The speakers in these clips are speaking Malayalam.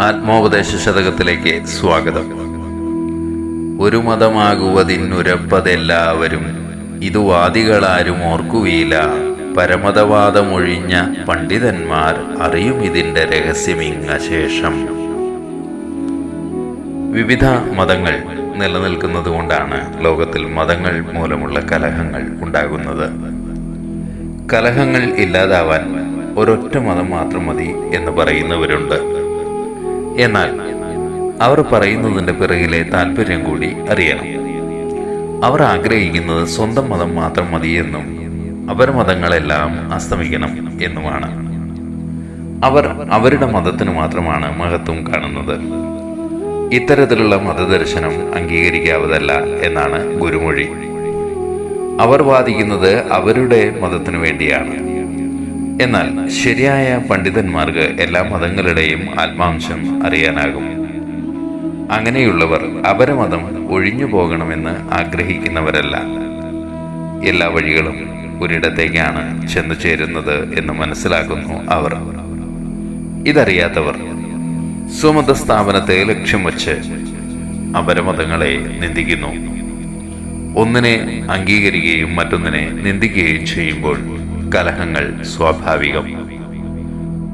ആത്മോപദേശ ശതകത്തിലേക്ക് സ്വാഗതം. ഒരു മതമാകുവതിന്നുരപ്പതെല്ലാവരും ഇതു വാദികളാരും ഓർക്കുവീല പരമതവാദമൊഴിഞ്ഞ പണ്ഡിതന്മാർ അറിയും ഇതിന്റെ രഹസ്യമിങ്ങ ശേഷം. വിവിധ മതങ്ങൾ നിലനിൽക്കുന്നത് കൊണ്ടാണ് ലോകത്തിൽ മതങ്ങൾ മൂലമുള്ള കലഹങ്ങൾ ഉണ്ടാകുന്നത്. കലഹങ്ങൾ ഇല്ലാതാവാൻ ഒരൊറ്റ മതം മാത്രം മതി എന്ന് പറയുന്നവരുണ്ട്. എന്നാൽ അവർ പറയുന്നതിന്റെ പിറകിലെ താല്പര്യം കൂടി അറിയണം. അവർ ആഗ്രഹിക്കുന്നത് സ്വന്തം മതം മാത്രം മതിയെന്നും അവർ മതങ്ങളെല്ലാം അസ്തമിക്കണം എന്നുമാണ്. അവർ അവരുടെ മതത്തിന് മാത്രമാണ് മഹത്വം കാണുന്നത്. ഇത്തരത്തിലുള്ള മതദർശനം അംഗീകരിക്കാവതല്ല എന്നാണ് ഗുരുമൊഴി. അവർ വാദിക്കുന്നത് അവരുടെ മതത്തിനു വേണ്ടിയാണ്. എന്നാൽ ശരിയായ പണ്ഡിതന്മാർക്ക് എല്ലാ മതങ്ങളുടെയും ആത്മാംശം അറിയാനാകും. അങ്ങനെയുള്ളവർ അവരെ മതം ഒഴിഞ്ഞു പോകണമെന്ന് ആഗ്രഹിക്കുന്നവരല്ല. എല്ലാ വഴികളും ഒരിടത്തേക്കാണ് ചെന്നു ചേരുന്നത് എന്ന് മനസ്സിലാക്കുന്നു അവർ. ഇതറിയാത്തവർ സ്വമത സ്ഥാപനത്തെ ലക്ഷ്യം വച്ച് അപരമതങ്ങളെ നിന്ദിക്കുന്നു. ഒന്നിനെ അംഗീകരിക്കുകയും മറ്റൊന്നിനെ നിന്ദിക്കുകയും ചെയ്യുമ്പോൾ കലഹങ്ങൾ സ്വാഭാവികം.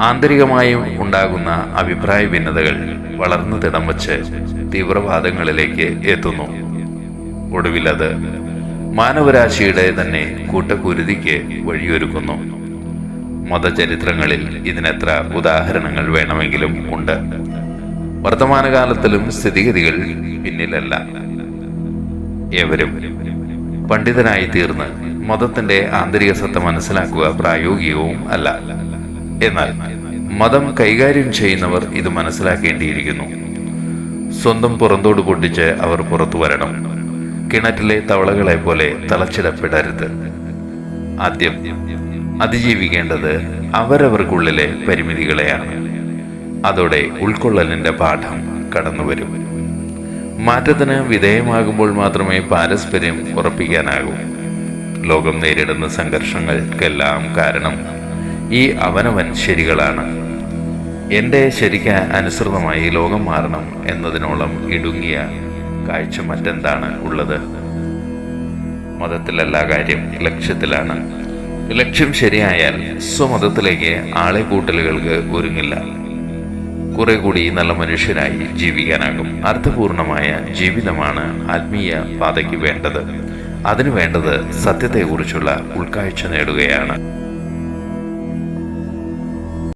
ആന്തരികമായും ഉണ്ടാകുന്ന അഭിപ്രായ ഭിന്നതകൾ വളർന്നു തിടം വച്ച് തീവ്രവാദങ്ങളിലേക്ക് എത്തുന്നു. ഒടുവിലത് മാനവരാശിയുടെ തന്നെ കൂട്ടക്കുരുതിക്ക് വഴിയൊരുക്കുന്നു. മതചരിത്രങ്ങളിൽ ഇതിനെത്ര ഉദാഹരണങ്ങൾ വേണമെങ്കിലും ഉണ്ട്. വർത്തമാനകാലത്തിലും സ്ഥിതിഗതികൾ പിന്നിലല്ല. ഏവരും പണ്ഡിതനായി തീർന്ന് മതത്തിന്റെ ആന്തരിക സത്ത മനസ്സിലാക്കുക പ്രായോഗികവും അല്ല. എന്നാൽ മതം കൈകാര്യം ചെയ്യുന്നവർ ഇത് മനസ്സിലാക്കേണ്ടിയിരിക്കുന്നു. സ്വന്തം പുറന്തോട് പൊട്ടിച്ച് അവർ പുറത്തു വരണം. കിണറ്റിലെ തവളകളെ പോലെ തളച്ചിടപ്പെടരുത് ആദ്യം അതിജീവിക്കേണ്ടത് അവരവർക്കുള്ളിലെ പരിമിതികളെയാണ്. അതോടെ ഉൾക്കൊള്ളലിന്റെ പാഠം കടന്നുവരും. മാറ്റത്തിന് വിധേയമാകുമ്പോൾ മാത്രമേ പാരസ്പര്യം ഉറപ്പിക്കാനാകൂ. ലോകം നേരിടുന്ന സംഘർഷങ്ങൾക്കെല്ലാം കാരണം ഈ അവനവൻ ശരികളാണ്. എന്റെ ശരിക്ക് അനുസൃതമായി ലോകം മാറണം എന്നതിനോളം ഇടുങ്ങിയ കാഴ്ച മറ്റെന്താണ് ഉള്ളത്? മതത്തിലല്ല കാര്യം ലക്ഷ്യത്തിലാണ്. ലക്ഷ്യം ശരിയായാൽ സ്വമതത്തിലേക്ക് ആളെ കൂട്ടലുകൾക്ക് ഒരുങ്ങില്ല. കുറെ കൂടി നല്ല മനുഷ്യനായി ജീവിക്കാനാകും. അർത്ഥപൂർണമായ ജീവിതമാണ് ആത്മീയ പാതയ്ക്ക് വേണ്ടത്. അതിനു വേണ്ടത് സത്യത്തെക്കുറിച്ചുള്ള ഉൾക്കാഴ്ച നേടുകയാണ്.